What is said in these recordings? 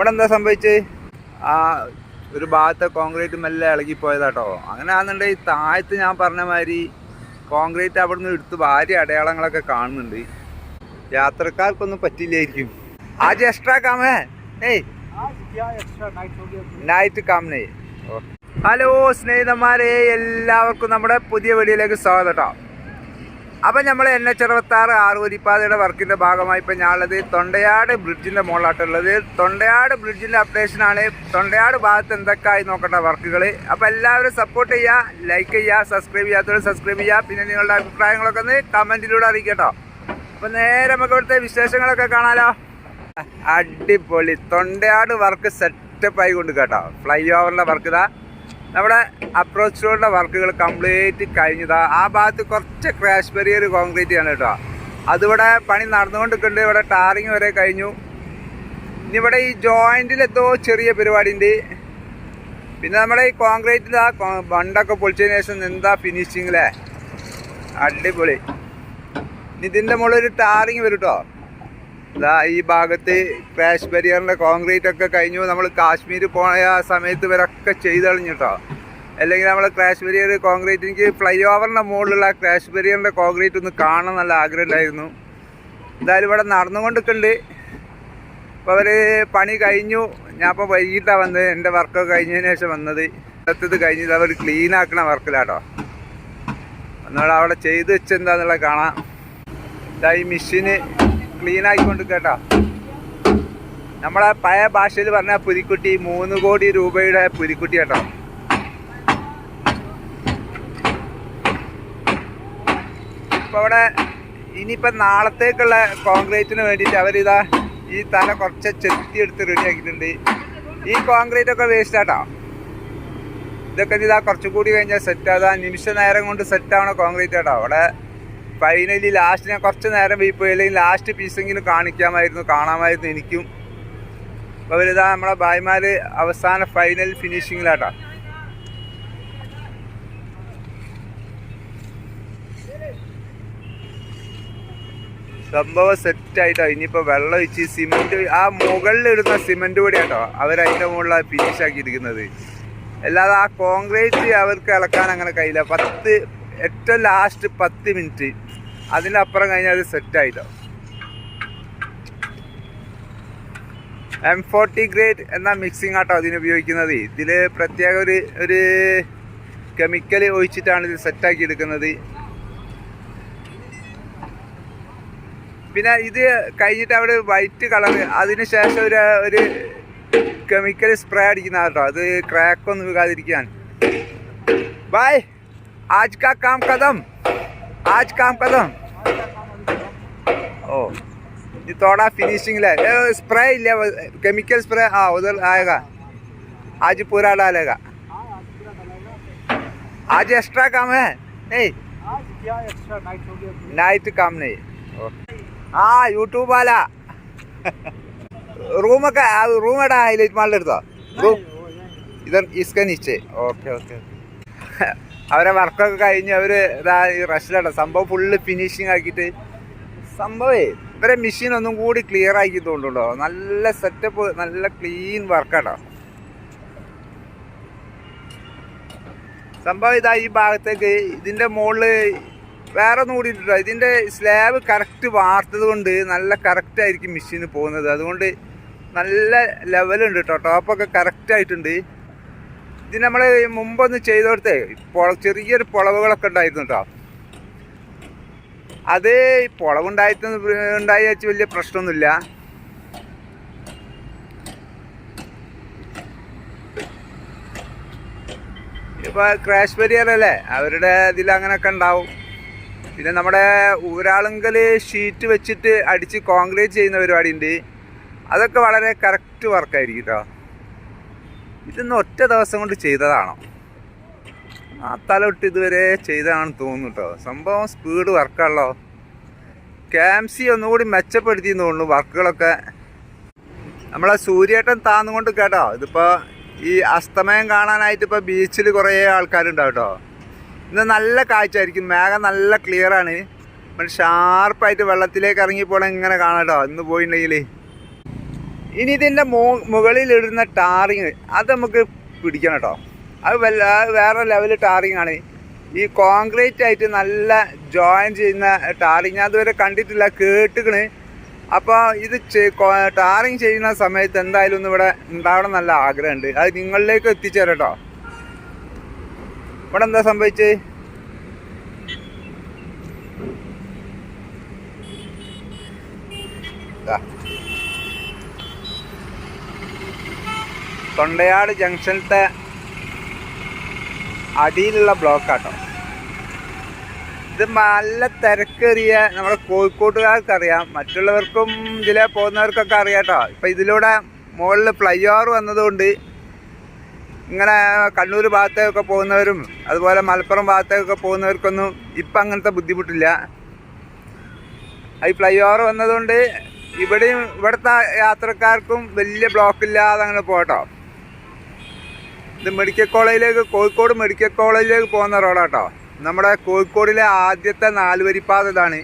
ഇവിടെ എന്താ സംഭവിച്ച്? ആ ഒരു ഭാഗത്തെ കോൺക്രീറ്റ് മെല്ലെ ഇളകിപ്പോയതാട്ടോ. അങ്ങനെ ആണെന്നുണ്ടെങ്കിൽ താഴത്ത് ഞാൻ പറഞ്ഞ മാതിരി കോൺക്രീറ്റ് അവിടെ നിന്ന് എടുത്ത് ഭാര്യ അടയാളങ്ങളൊക്കെ കാണുന്നുണ്ട്. യാത്രക്കാർക്കൊന്നും പറ്റില്ലായിരിക്കും. ആജ് എക്സ്ട്രാ കാമേ ഏയ്. നൈറ്റ് കാമനേ ഹലോ സ്നേഹിതന്മാരെ എല്ലാവർക്കും നമ്മുടെ പുതിയ വീഡിയോയിലേക്ക് സ്വാഗതം കേട്ടോ അപ്പം നമ്മൾ എൻ എച്ച് അറുപത്താറ് ആറുവരിപ്പാതയുടെ വർക്കിന്റെ ഭാഗമായി ഇപ്പം ഞാനുള്ളത് തൊണ്ടയാട് ബ്രിഡ്ജിന്റെ മുകളിലാട്ടുള്ളത് തൊണ്ടയാട് ബ്രിഡ്ജിന്റെ അപ്ഡേഷനാണ് തൊണ്ടയാട് ഭാഗത്ത് എന്തൊക്കെയായി നോക്കേണ്ട വർക്കുകൾ അപ്പോൾ എല്ലാവരും സപ്പോർട്ട് ചെയ്യുക ലൈക്ക് ചെയ്യുക സബ്സ്ക്രൈബ് ചെയ്യാത്തവർ സബ്സ്ക്രൈബ് ചെയ്യുക. പിന്നെ നിങ്ങളുടെ അഭിപ്രായങ്ങളൊക്കെ ഒന്ന് കമന്റിലൂടെ അറിയിക്കട്ടോ. അപ്പം നേരെ നമുക്ക് ഇവിടുത്തെ വിശേഷങ്ങളൊക്കെ കാണാലോ. അടിപൊളി. തൊണ്ടയാട് വർക്ക് സെറ്റപ്പ് ആയി കൊണ്ട് കേട്ടോ. ഫ്ലൈ ഓവറിന്റെ വർക്ക് ഇതാ. നമ്മുടെ അപ്രോച്ച് റോഡിന്റെ വർക്കുകൾ കംപ്ലീറ്റ് കഴിഞ്ഞതാ. ആ ഭാഗത്ത് കുറച്ച് ക്രാഷ് ബെറിയർ കോൺക്രീറ്റ് ആണ് കേട്ടോ. അതിവിടെ പണി നടന്നുകൊണ്ടിരിക്കുന്നുണ്ട്. ഇവിടെ ടാറിങ് വരെ കഴിഞ്ഞു. ഇനി ഇവിടെ ഈ ജോയിന്റിൽ എന്തോ ചെറിയ പരിപാടി ഉണ്ട് പിന്നെ നമ്മുടെ ഈ കോൺക്രീറ്റിൽ ആ ബണ്ടൊക്കെ പൊളിച്ചതിന് ശേഷം എന്താ ഫിനിഷിങ്ങിലെ അടിപൊളി. ഇതിന്റെ മുകളിൽ ഒരു ടാറിങ് വരും കേട്ടോ. ഇതാ ഈ ഭാഗത്ത് ക്രാഷ് ബരിയറിന്റെ കോൺക്രീറ്റ് ഒക്കെ കഴിഞ്ഞു. നമ്മൾ കാശ്മീർ പോയ സമയത്ത് ഇവരൊക്കെ ചെയ്ത് കളഞ്ഞു കേട്ടോ അല്ലെങ്കിൽ നമ്മൾ ക്രാഷ് ബരിയർ കോൺക്രീറ്റ് എനിക്ക് ഫ്ലൈ ഓവറിന്റെ മുകളിലുള്ള ക്രാഷ് ബരിയറിന്റെ കോൺക്രീറ്റ് ഒന്ന് കാണാൻ നല്ല ആഗ്രഹമുണ്ടായിരുന്നു. എന്തായാലും ഇവിടെ നടന്നുകൊണ്ടിരിക്കുന്നുണ്ട്. അപ്പോൾ അവർ പണി കഴിഞ്ഞു. ഞാൻ ഇപ്പോൾ വൈകിട്ടാണ് വന്നത്. എന്റെ വർക്കൊക്കെ കഴിഞ്ഞതിന് ശേഷം വന്നത്. ഇടത്തത് കഴിഞ്ഞത് അവർ ക്ലീൻ ആക്കണ വർക്കിലാട്ടോ. എന്നാൽ അവിടെ ചെയ്ത് വെച്ചെന്താന്നുള്ളത് കാണാം. ഇതാ ഈ മെഷീന് ക്ലീൻ ആയിക്കൊണ്ട് കേട്ടോ. നമ്മളെ പഴയ ഭാഷയിൽ പറഞ്ഞ പുലിക്കുട്ടി മൂന്ന് കോടി രൂപയുടെ പുലിക്കുട്ടി കേട്ടോ. ഇപ്പൊ അവിടെ ഇനിയിപ്പോ നാളത്തേക്കുള്ള കോൺക്രീറ്റിന് വേണ്ടിയിട്ട് അവരിതാ ഈ തല കുറച്ച് ചെത്തി എടുത്ത് റെഡി ആക്കിയിട്ടുണ്ട്. ഈ കോൺക്രീറ്റ് ഒക്കെ വേസ്റ്റ് ആട്ടോ. ഇതൊക്കെ ഇതാ കുറച്ചും കൂടി കഴിഞ്ഞാൽ സെറ്റ് ആകാ. നിമിഷ നേരം കൊണ്ട് സെറ്റ് ആവണ കോൺക്രീറ്റ് ആട്ടോ. അവിടെ ഫൈനലി ലാസ്റ്റ് ഞാൻ കുറച്ച് നേരം വെയിറ്റ് പോയി. അല്ലെങ്കിൽ ലാസ്റ്റ് പീസെങ്കിലും കാണിക്കാമായിരുന്നു കാണാമായിരുന്നു എനിക്കും. അവരിതാ നമ്മളെ ഭായിമാർ അവസാന ഫൈനൽ ഫിനിഷിങ്ങിലാട്ടാ സംഭവം സെറ്റായിട്ടോ ഇനിയിപ്പോൾ വെള്ളം ഒഴിച്ച് സിമെന്റ് ആ മുകളിൽ ഇടുന്ന സിമെന്റ് കൂടി കേട്ടോ അവരതിന്റെ മുകളിലാണ് ഫിനിഷ് ആക്കിയിരിക്കുന്നത്. അല്ലാതെ ആ കോൺക്രീറ്റ് അവർക്ക് ഇളക്കാൻ അങ്ങനെ കഴിയില്ല. പത്ത് ഏറ്റവും ലാസ്റ്റ് പത്ത് മിനിറ്റ് അതിനപ്പുറം കഴിഞ്ഞാൽ അത് സെറ്റ് ആയിട്ടോ. എം ഫോർട്ടി ഗ്രേറ്റ് എന്ന മിക്സിംഗ് ആട്ടോ അതിന് ഉപയോഗിക്കുന്നത്. ഇതിൽ പ്രത്യേക ഒരു ഒരു കെമിക്കൽ ഒഴിച്ചിട്ടാണ് ഇത് സെറ്റാക്കി എടുക്കുന്നത്. പിന്നെ ഇത് കഴിഞ്ഞിട്ട് അവിടെ വൈറ്റ് കളർ അതിന് ശേഷം ഒരു ഒരു കെമിക്കൽ സ്പ്രേ അടിക്കുന്ന കേട്ടോ അത് ക്രാക്ക് ഒന്നും വീകാതിരിക്കാൻ ബായ് ആജ് കാം കദം. ആജ് കാം കദം. ओ ये थोड़ा फिनिशिंग ले स्प्रे लेवल केमिकल स्प्रे हाँ उधर आएगा आज पूरा डालेगा आज एक्स्ट्रा काम है नहीं आज क्या एक्स्ट्रा नाइट हो गया नाइट काम नहीं हाँ यूट्यूब वाला रूम का रूम हाईलाइट मार लेता रूम इधर इसके नीचे ओके ओके അവരെ വർക്കൊക്കെ കഴിഞ്ഞ് അവർ ഇതാ ഈ റഷിലാണ് സംഭവം ഫുള്ള് ഫിനിഷിങ് ആക്കിയിട്ട് സംഭവേ ഇവരെ മെഷീൻ ഒന്നും കൂടി ക്ലിയർ ആക്കി നല്ല സെറ്റപ്പ് നല്ല ക്ലീൻ വർക്കാട്ടോ സംഭവം ഇതാ ഈ ഭാഗത്തേക്ക് ഇതിന്റെ മുകളിൽ വേറെ ഒന്നും കൂടി ഇട്ടിട്ടോ. ഇതിന്റെ സ്ലാബ് കറക്റ്റ് വാർത്തത് കൊണ്ട് നല്ല കറക്റ്റ് ആയിരിക്കും മെഷീന് പോകുന്നത്. അതുകൊണ്ട് നല്ല ലെവലുണ്ട് കേട്ടോ ടോപ്പൊക്കെ കറക്റ്റ് ആയിട്ടുണ്ട്. ഇത് നമ്മൾ മുമ്പൊന്ന് ചെയ്തോടത്തെ ചെറിയൊരു പുളവുകളൊക്കെ ഉണ്ടായിരുന്നു കേട്ടോ അത് പൊളവുണ്ടായിട്ട് ഉണ്ടായി വെച്ച് വലിയ പ്രശ്നമൊന്നുമില്ല. ഇപ്പൊ ക്രാഷ് അല്ലേ? അവരുടെ ഇതിൽ അങ്ങനെയൊക്കെ ഉണ്ടാവും. പിന്നെ നമ്മുടെ ഊരാളുങ്കൽ ഷീറ്റ് വെച്ചിട്ട് അടിച്ച് കോൺക്രീറ്റ് ചെയ്യുന്ന പരിപാടിയുണ്ട്. അതൊക്കെ വളരെ കറക്റ്റ് വർക്കായിരിക്കും കേട്ടോ ഇതൊന്നും ഒറ്റ ദിവസം കൊണ്ട് ചെയ്തതാണോ? ആ തലവിട്ട് ഇതുവരെ ചെയ്തതാണെന്ന് തോന്നുന്നു കേട്ടോ സംഭവം സ്പീഡ് വർക്കാണല്ലോ ക്യാംസി ഒന്നുകൂടി മെച്ചപ്പെടുത്തി തോന്നുന്നു വർക്കുകളൊക്കെ. നമ്മളെ സൂര്യേട്ടൻ താന്നുകൊണ്ട് കേട്ടോ ഇതിപ്പോൾ ഈ അസ്തമയം കാണാനായിട്ട് ഇപ്പോൾ ബീച്ചിൽ കുറേ ആൾക്കാരുണ്ടാവും കേട്ടോ ഇന്ന് നല്ല കാഴ്ചയായിരിക്കും മേഘം നല്ല ക്ലിയറാണ് ഷാർപ്പായിട്ട് വെള്ളത്തിലേക്ക് ഇറങ്ങി പോകണം ഇങ്ങനെ കാണാം കേട്ടോ ഇന്ന് പോയിട്ടുണ്ടെങ്കിൽ ഇനി ഇതിന്റെ മോ മുകളിലിടുന്ന ടാറിങ് അത് നമുക്ക് പിടിക്കണം കേട്ടോ. അത് വല്ല വേറെ ലെവൽ ടാറിങ് ആണ്. ഈ കോൺക്രീറ്റ് ആയിട്ട് നല്ല ജോയിൻ ചെയ്യുന്ന ടാറിങ് ഞാൻ അതുവരെ കണ്ടിട്ടില്ല കേട്ടുകണ് അപ്പോൾ ഇത് ടാറിങ് ചെയ്യുന്ന സമയത്ത് എന്തായാലും ഒന്ന് ഇവിടെ ഉണ്ടാവണം നല്ല ആഗ്രഹമുണ്ട്. അത് നിങ്ങളിലേക്ക് എത്തിച്ചേരാം കേട്ടോ. ഇവിടെ എന്താ സംഭവിച്ചത് ദാ. തൊണ്ടയാട് ജംഗ്ഷനിലത്തെ അടിയിലുള്ള ബ്ലോക്കാട്ടോ. ഇത് നല്ല തിരക്കേറിയ നമ്മുടെ കോഴിക്കോട്ടുകാർക്ക് അറിയാം മറ്റുള്ളവർക്കും ഇതിലെ പോകുന്നവർക്കൊക്കെ അറിയാട്ടോ. കേട്ടോ ഇപ്പം ഇതിലൂടെ മുകളിൽ ഫ്ലൈ ഓവർ വന്നതുകൊണ്ട് ഇങ്ങനെ കണ്ണൂർ ഭാഗത്തേക്കൊക്കെ പോകുന്നവരും അതുപോലെ മലപ്പുറം ഭാഗത്തേക്കൊക്കെ പോകുന്നവർക്കൊന്നും ഇപ്പം അങ്ങനത്തെ ബുദ്ധിമുട്ടില്ല. ഈ ഫ്ലൈ ഓവർ വന്നതുകൊണ്ട് ഇവിടെയും ഇവിടുത്തെ യാത്രക്കാർക്കും വലിയ ബ്ലോക്കില്ലാതെ അങ്ങനെ പോട്ടോ ഇത് മെഡിക്കൽ കോളേജിലേക്ക് കോഴിക്കോട് മെഡിക്കൽ കോളേജിലേക്ക് പോകുന്ന റോഡാട്ടോ. നമ്മുടെ കോഴിക്കോടിലെ ആദ്യത്തെ നാലുവരിപ്പാത ഇതാണ്.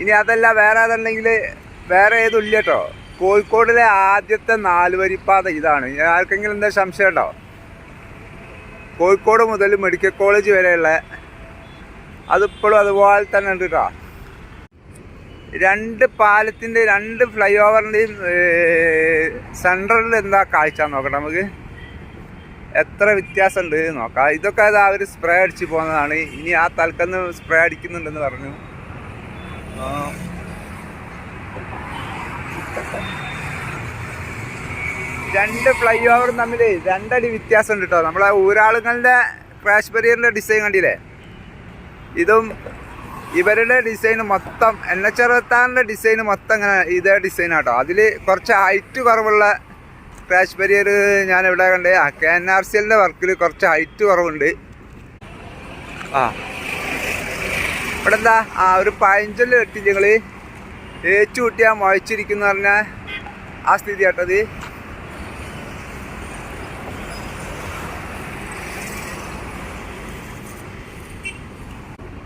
ഇനി അതല്ല വേറെ അതല്ലെങ്കിൽ വേറെ ഏതും ഇല്ല കേട്ടോ. കോഴിക്കോടിലെ ആദ്യത്തെ നാലുവരിപ്പാത ഇതാണ്. ആർക്കെങ്കിലും എന്താ സംശയം ഉണ്ടോ? കോഴിക്കോട് മുതൽ മെഡിക്കൽ കോളേജ് വരെയുള്ള അതിപ്പോഴും അതുപോലെ തന്നെ ഉണ്ട് കേട്ടോ. രണ്ട് പാലത്തിന്റെ രണ്ട് ഫ്ലൈ ഓവറിന്റെയും സെൻട്രലിൽ എന്താ കാഴ്ച നോക്കട്ടെ നമുക്ക്? എത്ര വ്യത്യാസമുണ്ട് നോക്കാം. ഇതൊക്കെ അത് അവർ സ്പ്രേ അടിച്ച് പോകുന്നതാണ്. ഇനി ആ തൽക്കന്ന് സ്പ്രേ അടിക്കുന്നുണ്ടെന്ന് പറഞ്ഞു. രണ്ട് ഫ്ലൈ ഓവറും തമ്മിൽ രണ്ടടി വ്യത്യാസം ഉണ്ട് കേട്ടോ. നമ്മളെ ഊരാളുകളുടെ ക്രാഷ് ബരിയറിന്റെ ഡിസൈൻ കണ്ടില്ലേ? ഇതും ഇവരുടെ ഡിസൈൻ മൊത്തം എൻ എച്ച് അറുപത്താറിന്റെ ഡിസൈൻ മൊത്തം ഇങ്ങനെ ഇതേ ഡിസൈൻ ആട്ടോ. അതിൽ കുറച്ച് ഹൈറ്റ് കുറവുള്ള ക്രാഷ് ബരിയർ ഞാൻ ഇവിടെ കണ്ടേ കെ എൻ ആർ സി എല്ലിന്റെ വർക്കിൽ കുറച്ച് ഹൈറ്റ് കുറവുണ്ട്. ആ. ഇവിടെ എന്താ ആ ഒരു പഴഞ്ചൊല്ല് കെട്ടി ഞങ്ങൾ ഏച്ചു കൂട്ടിയാൽ മുഴച്ചിരിക്കുന്ന പറഞ്ഞ ആ സ്ഥിതി കേട്ടത്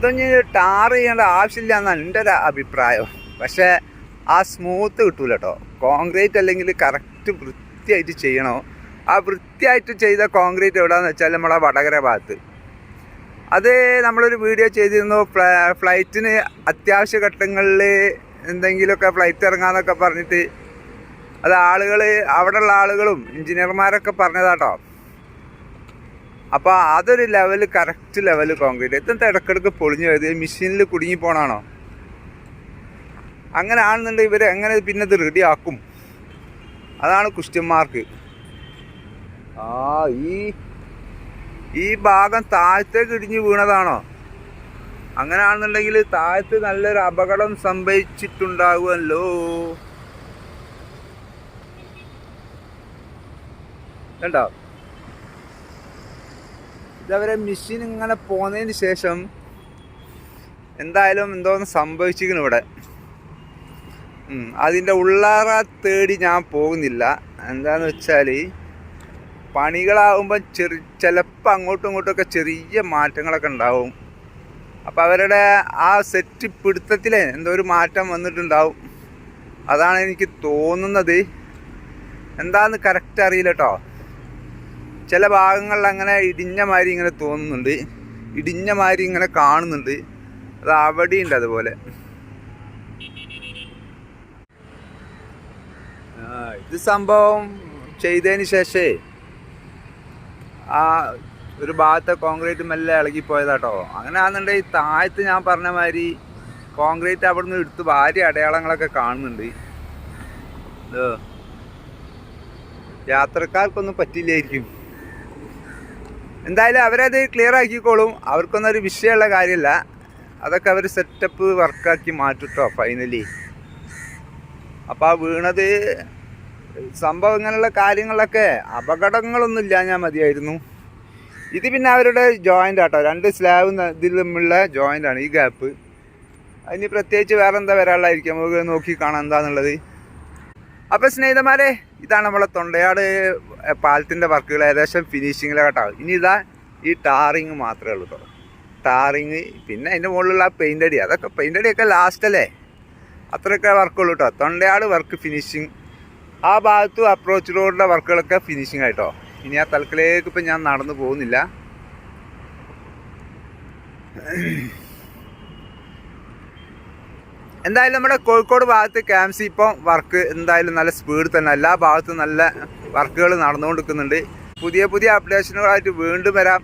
ഇതൊന്നും ടാർ ചെയ്യേണ്ട ആവശ്യമില്ല എന്നാണ് എന്റെ ഒരു അഭിപ്രായം. പക്ഷേ ആ സ്മൂത്ത് കിട്ടൂല കേട്ടോ കോൺക്രീറ്റ് അല്ലെങ്കിൽ കറക്റ്റ് വൃത്തിയായിട്ട് ചെയ്യണോ. ആ വൃത്തിയായിട്ട് ചെയ്ത കോൺക്രീറ്റ് എവിടെയാണെന്ന് വെച്ചാൽ നമ്മളെ വടകര ഭാഗത്ത്. അത് നമ്മളൊരു വീഡിയോ ചെയ്തിരുന്നു. ഫ്ല- ഫ്ലൈറ്റിന് അത്യാവശ്യ ഘട്ടങ്ങളിൽ എന്തെങ്കിലുമൊക്കെ ഫ്ലൈറ്റ് ഇറങ്ങാന്നൊക്കെ പറഞ്ഞിട്ട്. അത് ആളുകൾ അവിടെയുള്ള ആളുകളും എഞ്ചിനീയർമാരൊക്കെ പറഞ്ഞതാട്ടോ അപ്പോൾ അതൊരു ലെവൽ കറക്റ്റ് ലെവൽ കോൺക്രീറ്റ് എത്ര ഇടക്കിടക്ക് പൊളിഞ്ഞു പോയത് മെഷീനിൽ കുടുങ്ങി പോണാണോ? അങ്ങനെ ആണെന്നുണ്ടെങ്കിൽ ഇവർ എങ്ങനെ പിന്നെ ഇത് റെഡി ആക്കും? അതാണ് ക്വസ്റ്റ്യൻ മാർക്ക് ആ ഈ ഈ ഭാഗം താഴത്തേക്ക് ഇടിഞ്ഞു വീണതാണോ? അങ്ങനെ ആണെന്നുണ്ടെങ്കിൽ താഴത്ത് നല്ലൊരു അപകടം സംഭവിച്ചിട്ടുണ്ടാകുമല്ലോ കണ്ടോ? ഇതവരെ മെഷീൻ ഇങ്ങനെ പോന്നതിന് ശേഷം എന്തായാലും എന്തോന്ന് സംഭവിച്ചിരിക്കുന്നു ഇവിടെ. അതിന്റെ ഉള്ളാറ തേടി ഞാൻ പോകുന്നില്ല. എന്താണെന്ന് വെച്ചാൽ പണികളാകുമ്പോൾ ചെറു ചിലപ്പോൾ അങ്ങോട്ടും ഇങ്ങോട്ടുമൊക്കെ ചെറിയ മാറ്റങ്ങളൊക്കെ ഉണ്ടാവും. അപ്പോൾ അവരുടെ ആ സെറ്റ് പിടുത്തത്തിൽ എന്തോ ഒരു മാറ്റം വന്നിട്ടുണ്ടാവും. അതാണ് എനിക്ക് തോന്നുന്നത്. എന്താണെന്ന് കറക്റ്റ് അറിയില്ല കേട്ടോ ചില ഭാഗങ്ങളിൽ അങ്ങനെ ഇടിഞ്ഞ മാതിരി ഇങ്ങനെ തോന്നുന്നുണ്ട്. ഇടിഞ്ഞ മാതിരി ഇങ്ങനെ കാണുന്നുണ്ട്. അത് അവിടെയുണ്ട് അതുപോലെ. ഇത് സംഭവം ചെയ്തതിന് ശേഷേ ആ ഒരു ഭാഗത്തെ കോൺക്രീറ്റ് മെല്ലെ ഇളകിപ്പോയതാട്ടോ. അങ്ങനെ ആണെന്നുണ്ടെങ്കിൽ താഴത്ത് ഞാൻ പറഞ്ഞ മാതിരി കോൺക്രീറ്റ് അവിടെ നിന്ന് എടുത്ത് ഭാര്യ അടയാളങ്ങളൊക്കെ കാണുന്നുണ്ട്. യാത്രക്കാർക്കൊന്നും പറ്റില്ലായിരിക്കും. എന്തായാലും അവരത് ക്ലിയർ ആക്കിക്കോളും. അവർക്കൊന്നും ഒരു വിഷയമുള്ള കാര്യമില്ല. അതൊക്കെ അവർ സെറ്റപ്പ് വർക്കാക്കി മാറ്റിട്ടോ ഫൈനലി അപ്പോൾ ആ വീണത് സംഭവം ഇങ്ങനെയുള്ള കാര്യങ്ങളിലൊക്കെ അപകടങ്ങളൊന്നും ഇല്ലാഞ്ഞാൽ മതിയായിരുന്നു. ഇത് പിന്നെ അവരുടെ ജോയിന്റ് ആട്ടോ. രണ്ട് സ്ലാബ് ഇതിൽ തമ്മിലുള്ള ജോയിന്റ് ആണ് ഈ ഗ്യാപ്പ് അതിന് പ്രത്യേകിച്ച് വേറെ എന്താ വരാനുള്ളതായിരിക്കും? നമുക്ക് നോക്കി കാണാം എന്താന്നുള്ളത്. അപ്പോൾ സ്നേഹിതന്മാരെ ഇതാണ് നമ്മളെ തൊണ്ടയാട് പാലത്തിന്റെ വർക്കുകൾ ഏകദേശം ഫിനിഷിങ്ങിലോട്ടാവും ഇനി ഇതാ ഈ ടാറിങ് മാത്രമേ ഉള്ളൂ കേട്ടോ ടാറിങ് പിന്നെ അതിന്റെ മുകളിലുള്ള പെയിന്റ് അടി അതൊക്കെ പെയിന്റ് അടിയൊക്കെ ലാസ്റ്റ് അല്ലേ? അത്രയൊക്കെ വർക്കുള്ളൂ കേട്ടോ തൊണ്ടയാട് വർക്ക് ഫിനിഷിങ് ആ ഭാഗത്തും അപ്രോച്ച് റോഡിന്റെ വർക്കുകളൊക്കെ ഫിനിഷിങ് ആയിട്ടോ. ഇനി ആ തലക്കിലേക്ക് ഇപ്പം ഞാൻ നടന്നു പോകുന്നില്ല. എന്തായാലും നമ്മുടെ കോഴിക്കോട് ഭാഗത്ത് ക്യാമ്പ്സ് ഇപ്പം വർക്ക് എന്തായാലും നല്ല സ്പീഡ് തന്നെ. എല്ലാ ഭാഗത്തും നല്ല വർക്കുകൾ നടന്നുകൊണ്ടിരിക്കുന്നുണ്ട്. പുതിയ പുതിയ അപ്ഡേഷനുകളായിട്ട് വീണ്ടും വരാം.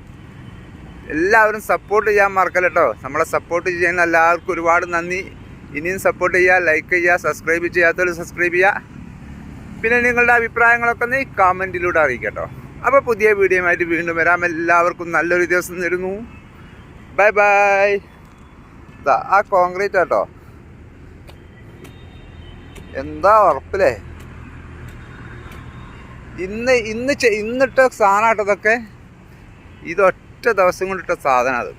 എല്ലാവരും സപ്പോർട്ട് ചെയ്യാൻ മറക്കല്ല കേട്ടോ നമ്മളെ സപ്പോർട്ട് ചെയ്യുന്ന എല്ലാവർക്കും ഒരുപാട് നന്ദി. ഇനിയും സപ്പോർട്ട് ചെയ്യുക ലൈക്ക് ചെയ്യുക സബ്സ്ക്രൈബ് ചെയ്യാത്തവർ സബ്സ്ക്രൈബ് ചെയ്യുക. പിന്നെ നിങ്ങളുടെ അഭിപ്രായങ്ങളൊക്കെ നീ കമന്റിലൂടെ അറിയിക്കട്ടോ. കേട്ടോ അപ്പോൾ പുതിയ വീഡിയോയുമായിട്ട് വീണ്ടും വരാം. എല്ലാവർക്കും നല്ലൊരു ദിവസം തരുന്നു. ബൈ ബൈ ആ കോൺക്രീറ്റ് കേട്ടോ എന്താ ഉറപ്പില്ലേ? ഇന്ന് ഇന്ന് ഇന്നിട്ട സാധനം കേട്ടോ ഇതൊറ്റ ദിവസം കൊണ്ടിട്ട സാധനം അത്.